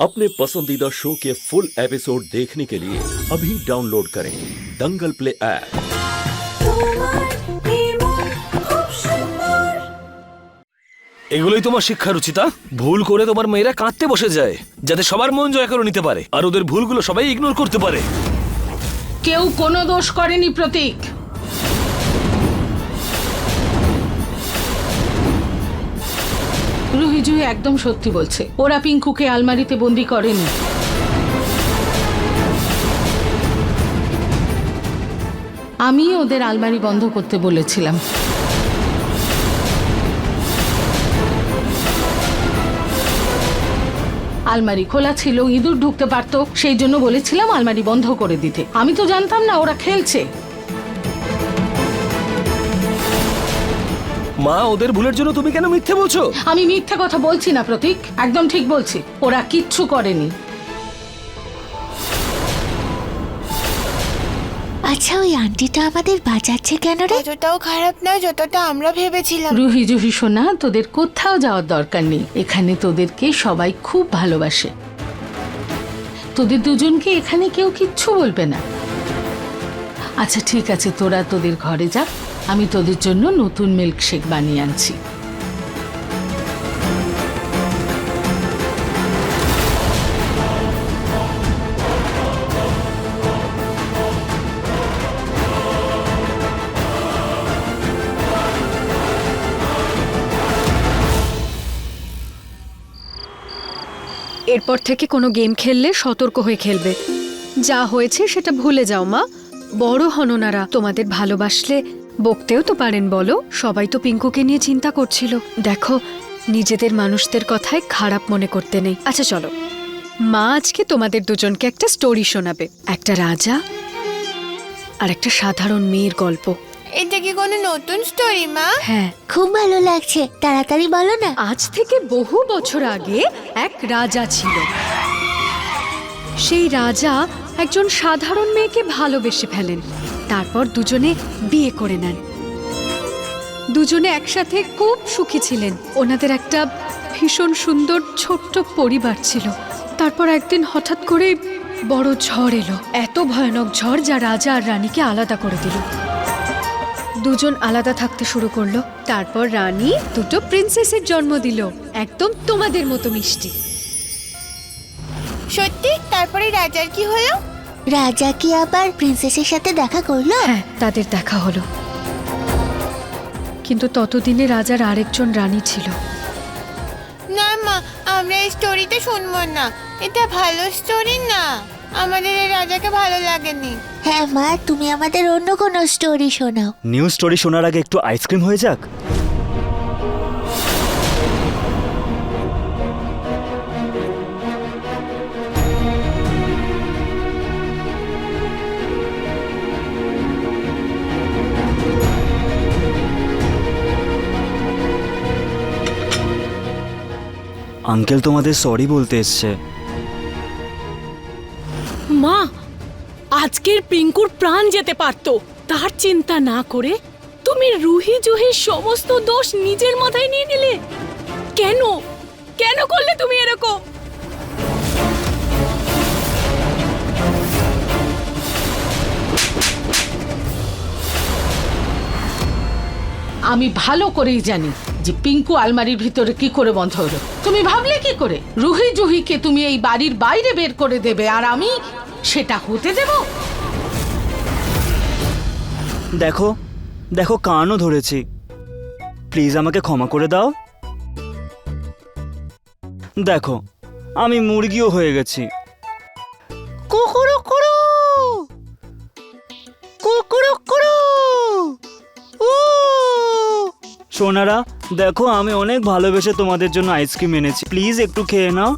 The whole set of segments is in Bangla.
अपने पसंदीदा शो के फुल एपिसोड देखने के लिए अभी डाउनलोड करें दंगल प्ले ऐप তোমার নির্মল খুব সুন্দর এগুলোই তোমার শিক্ষা রুচিতা ভুল করে তোমার মেয়েরা কাঁদতে বসে যায় যাতে সবার মন জয় করে নিতে পারে আর ওদের ভুলগুলো সবাই ইগনোর করতে পারে কেউ কোনো দোষ করেনি প্রতীক রুহিজুহি একদম সত্যি বলছে। ওরা পিঙ্কুকে আলমারিতে বন্দি করেনি। আমি ওদের আলমারি বন্ধ করতে বলেছিলাম। আলমারি খোলা ছিল, ইঁদুর ঢুকতে পারতো, সেই জন্য বলেছিলাম আলমারি বন্ধ করে দিতে। আমি তো জানতাম না ওরা খেলছে। মা ওদের ভুলের জন্য তুমি কেন মিথ্যে বলছো? আমি মিথ্যে কথা বলছি না প্রতীক। একদম ঠিক বলছি। ওরা কিচ্ছু করেনি। আচ্ছা ওই আন্টিটা আমাদের বাঁচাচ্ছে কেন রে? অতটাও খারাপ নয় যতটা আমরা ভেবেছিলাম। রুহি জুহি সোনা তোদের কোথাও যাওয়ার দরকার নেই। এখানে তোদেরকে সবাই খুব ভালোবাসে। তোদের দুজনকে এখানে কেউ কিচ্ছু বলবে না। আচ্ছা ঠিক আছে, তোরা তোদের ঘরে যা। আমি তোদের জন্য নতুন মিল্কশেক বানিয়ে আনছি। এরপর থেকে কোনো গেম খেললে সতর্ক হয়ে খেলবে। যা হয়েছে সেটা ভুলে যাও, মা। বড় হননারা তোমাদের ভালোবাসলে বকতেও তো পারেন বলো। সবাই তো পিঙ্কুকে নিয়ে চিন্তা করছিল। দেখো নিজেদের মানুষদের কথায় খারাপ মনে করতে নেই। আচ্ছা চলো। মা আজকে তোমাদের দুজনকে একটা স্টোরি শোনাবে। একটা রাজা আর একটা সাধারণ মেয়ের গল্প। এটা কি কোনো নতুন স্টোরি মা? হ্যাঁ। খুব ভালো লাগছে। তাড়াতাড়ি বলো না। আজ থেকে বহু বছর আগে এক রাজা ছিল। সেই রাজা একজন সাধারণ মেয়েকে ভালোবেসে ফেলেন। তারপর দুজনে বিয়ে করে নেন। দুজনে একসাথে খুব সুখী ছিলেন। ওনাদের একটা ভীষণ সুন্দর ছোট্ট পরিবার ছিল। তারপর একদিন হঠাৎ করে বড় ঝড় এলো। এত ভয়ানক ঝড় যা রাজা আর রানীকে আলাদা করে দিল। দুজন আলাদা থাকতে শুরু করল। তারপর রানী দুটো প্রিন্সেসের জন্ম দিল। একদম তোমাদের মতো মিষ্টি। সত্যি? তারপরে রাজার কি হলো? রাজা কি আবার প্রিন্সেসের সাথে দেখা করল? হ্যাঁ তাদের দেখা হলো। কিন্তু ততদিনে রাজার আরেকজন রানী ছিল। না মা আমরা এই স্টোরিতে শুনব না। এটা ভালো স্টোরি না। আমাদের এই রাজাকে ভালো লাগেনি। হ্যাঁ মা তুমি আমাদের অন্য কোনো স্টোরি শোনাও। নিউ স্টোরি শোনার আগে একটু আইসক্রিম হয়ে যাক? আঙ্কেল তোমাদের সরি বলতে এসছে। মা, আজকের পিঙ্কুর প্রাণ যেতে পারতো। তার চিন্তা না করে তুমি রুহি জুহির সমস্ত দোষ নিজের মাথায় নিয়ে নিলে? কেন? কেন করলে তুমি এরকম? আমি ভালো করেই জানি যে পিঙ্কু আলমারির ভিতরে কি করে বন্ধ হলো। তুমি ভাবলে কি করে? রুহি জুহিকে তুমি এই বাড়ির বাইরে বের করে দেবে আর আমি সেটা হতে দেব? দেখো দেখো কানও ধরেছি। প্লিজ আমাকে ক্ষমা করে দাও। দেখো আমি মুরগিও হয়ে গেছি। সোনারা দেখো আমি অনেক ভালোবেসে তোমাদের জন্য আইসক্রিম এনেছি। প্লিজ একটু খেয়ে নাও।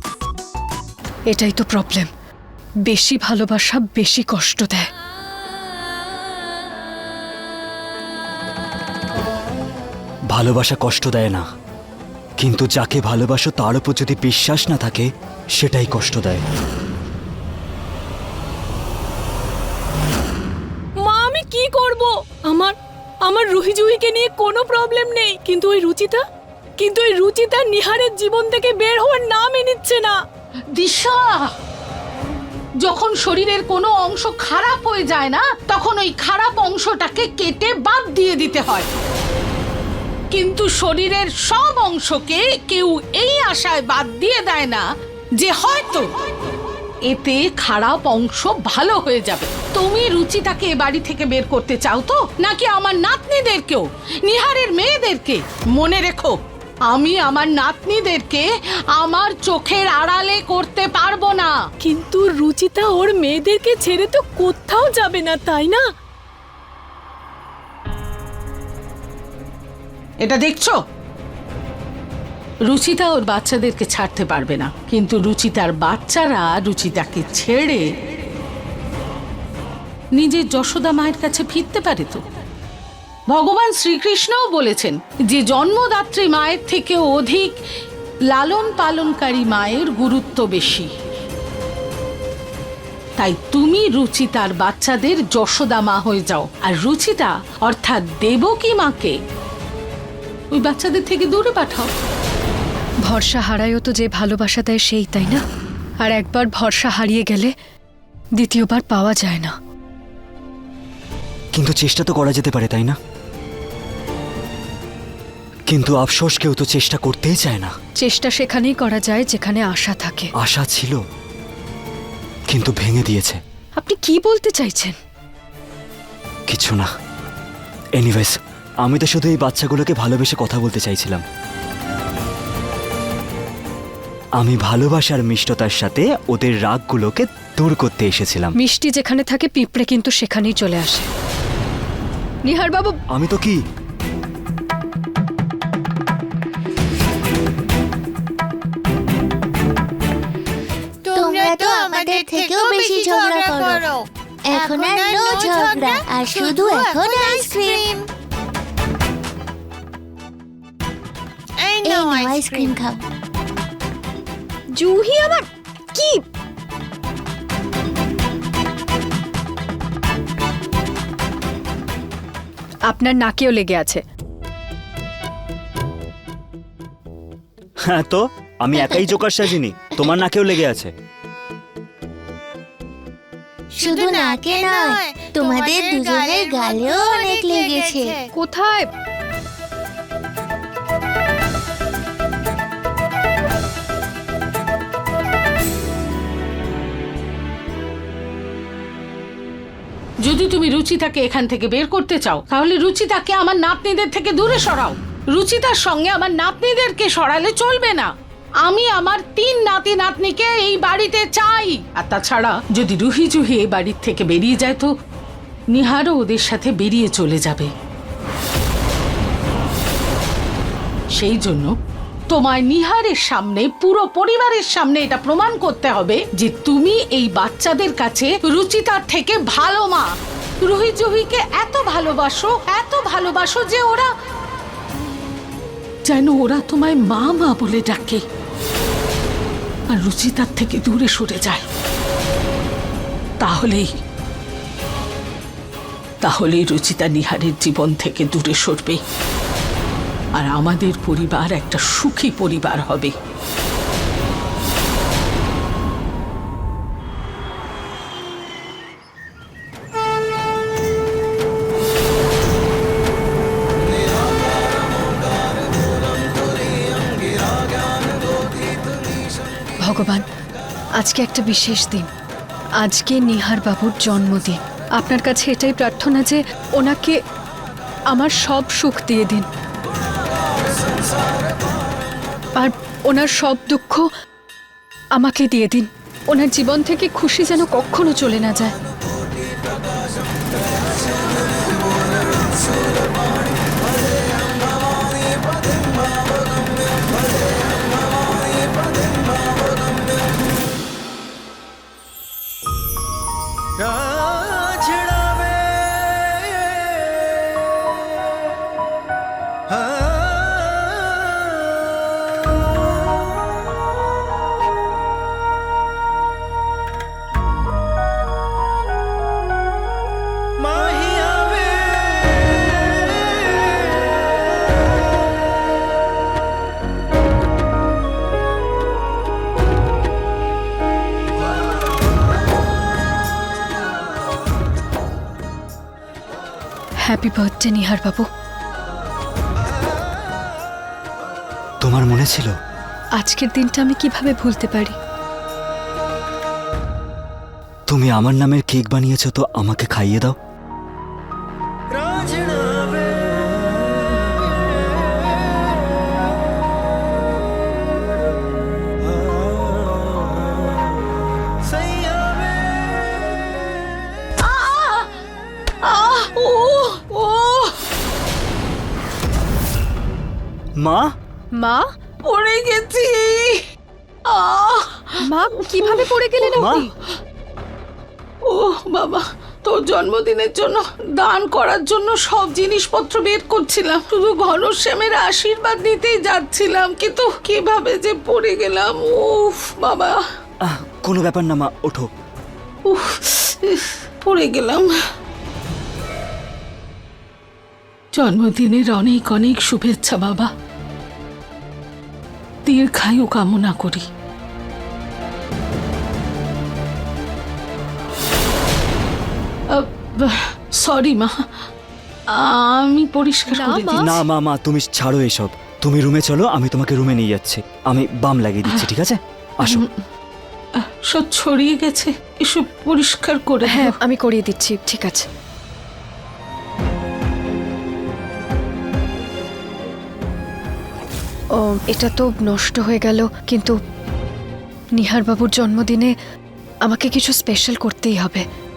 এটাই তো প্রবলেম বেশি ভালোবাসা বেশি কষ্ট দেয়। ভালোবাসা কষ্ট দেয় না। কিন্তু যাকে ভালোবাসো তার উপর যদি বিশ্বাস না থাকে সেটাই কষ্ট দেয় মা আমি কি করব আমার আমার রুহি জুহিকে নিয়ে কোনো প্রবলেম নেই। কিন্তু ওই রুচিতা? কিন্তু ওই রুচিতা নিহারের জীবন থেকে বের হওয়ার নামই নিচ্ছে না। দিশা! যখন শরীরের কোনো অংশ খারাপ হয়ে যায় না, তখন ওই খারাপ অংশটাকে কেটে বাদ দিয়ে দিতে হয়। কিন্তু শরীরের সব অংশকে কেউ এই আশায় বাদ দিয়ে দেয় না যে হয়তো এতে খারাপ অংশ ভালো হয়ে যাবে। তুমি রুচিতাকে এ বাড়ি থেকে বের করতে চাও তো? নাকি আমার নাতনিদেরকেও? নিহারের মেয়েদেরকে? মনে রেখো আমি আমার নাতনিদেরকে আমার চোখের আড়ালে করতে পারব না। কিন্তু রুচিতা ওর মেয়েদেরকে ছেড়ে তো কোথাও যাবে না তাই না? এটা দেখছ? রুচিতা ওর বাচ্চাদেরকে ছাড়তে পারবে না। কিন্তু রুচিতার বাচ্চারা রুচিতাকে ছেড়ে নিজের যশোদা মায়ের কাছে ফিরতে পারে তো। ভগবান শ্রীকৃষ্ণও বলেছেন যে জন্মদাত্রী মায়ের থেকে অধিক লালন পালনকারী মায়ের গুরুত্ব বেশি। তাই তুমি রুচিতার বাচ্চাদের যশোদা মা হয়ে যাও। আর রুচিতা অর্থাৎ দেবকী মাকে ওই বাচ্চাদের থেকে দূরে পাঠাও। ভরসা হারায়ও তো যে ভালোবাসা দেয় সেই তাই না? আর একবার ভরসা হারিয়ে গেলে দ্বিতীয়বার পাওয়া যায় না। কিন্তু চেষ্টা তো করা যেতে পারে তাই না? কিন্তু আফসোস কেউ তো চেষ্টা করতেই চায় না। চেষ্টা সেখানেই করা যায় যেখানে আশা থাকে। আশা ছিল কিন্তু ভেঙে দিয়েছে। আপনি কি বলতে চাইছেন? কিছু না। এনিওয়েজ আমি তো শুধু এই বাচ্চাগুলোকে ভালোবেসে কথা বলতে চাইছিলাম। আমি ভালোবাসার মিষ্টতার সাথে ওদের রাগগুলোকে দূর করতে এসেছিলাম। মিষ্টি যেখানে থাকে পিঁপড়ে কিন্তু সেখানেই চলে আসে। নিহার বাবু আমি তো কি? তোমরা তো আমাদের থেকেও বেশি ঝগড়া করো। এখন আর নো ঝগড়া আর শুধু এখন আইসক্রিম। এই নাও আইসক্রিম খাও। জুহি আমার কি? আপনার নাকেও লেগে আছে। হ্যাঁ তো? আমি একাই জোকার সাজিনি। তোমার নাকেও লেগে আছে। শুধু নাকে নয় তোমাদের দুজনের গালেও অনেক লেগেছে। কোথায়? যদি তুমি রুচিতাকে এখান থেকে বের করতে চাও, তাহলে রুচিতাকে আমার নাতনিদের থেকে দূরে সরাও। রুচিতার সঙ্গে আমার নাতনিদেরকে সরালে চলবে না। আমি আমার তিন নাতি নাতনিকে এই বাড়িতে চাই। আর তাছাড়া যদি রুহি জুহি এই বাড়ির থেকে বেরিয়ে যায় তো নিহারও ওদের সাথে বেরিয়ে চলে যাবে। সেই জন্য তোমায় নিহারের সামনে, পুরো পরিবারের সামনে এটা প্রমাণ করতে হবে যে তুমি এই বাচ্চাদের কাছে রুচিতার থেকে ভালো মা। রুহি জুহিকে এত ভালোবাসো এত ভালোবাসো যে ওরা যেন ওরা তোমায় মা মা বলে ডাকে আর রুচিতার থেকে দূরে সরে যায়। তাহলেই তাহলেই রুচিতা নিহারের জীবন থেকে দূরে সরবে। আর আমাদের পরিবার একটা সুখী পরিবার হবে। ভগবান, আজকে একটা বিশেষ দিন। আজকে নিহার বাবুর জন্মদিন। আপনার কাছে এটাই প্রার্থনা যে ওনাকে আমার সব সুখ দিয়ে দিন। আর ওনার সব দুঃখ আমাকে দিয়ে দিন। ওনার জীবন থেকে খুশি যেন কখনো চলে না যায়। হ্যাপি বার্থডে নিহার বাবু তোমার মনে ছিল? আজকের দিনটা আমি কীভাবে ভুলতে পারি? তুমি আমার নামের কেক বানিয়েছো তো আমাকে খাইয়ে দাও। মা? মা? পড়ে গেছি। আহ! মা কীভাবে পড়ে গেলেন মা? আপনি? ও বাবা তোর জন্মদিনের জন্য দান করার জন্য সব জিনিসপত্র বের করছিলাম। শুধু ঘনশ্যামের আশীর্বাদ নিতেই যাচ্ছিলাম কিন্তু কীভাবে যে পড়ে গেলাম উফ বাবা। আহ, কোনো ব্যাপার না মা ওঠো। উফ পড়ে গেলাম। জন্মদিনের অনেক অনেক শুভেচ্ছা বাবা। দীর্ঘায়ু কামনা করি। সরি মা আমি পরিষ্কার না, করে। না মা মা তুমি ছাড়ো এসব। তুমি রুমে চলো আমি তোমাকে রুমে নিয়ে যাচ্ছি। আমি বাম লাগিয়ে দিচ্ছি ঠিক আছে? আসো। সব ছড়িয়ে গেছে এসব পরিষ্কার করে হ্যাঁ আমি করিয়ে দিচ্ছি ঠিক আছে। এটা তো নষ্ট হয়ে গেল কিন্তু নিহারবাবুর জন্মদিনে আমাকে কিছু স্পেশাল করতেই হবে।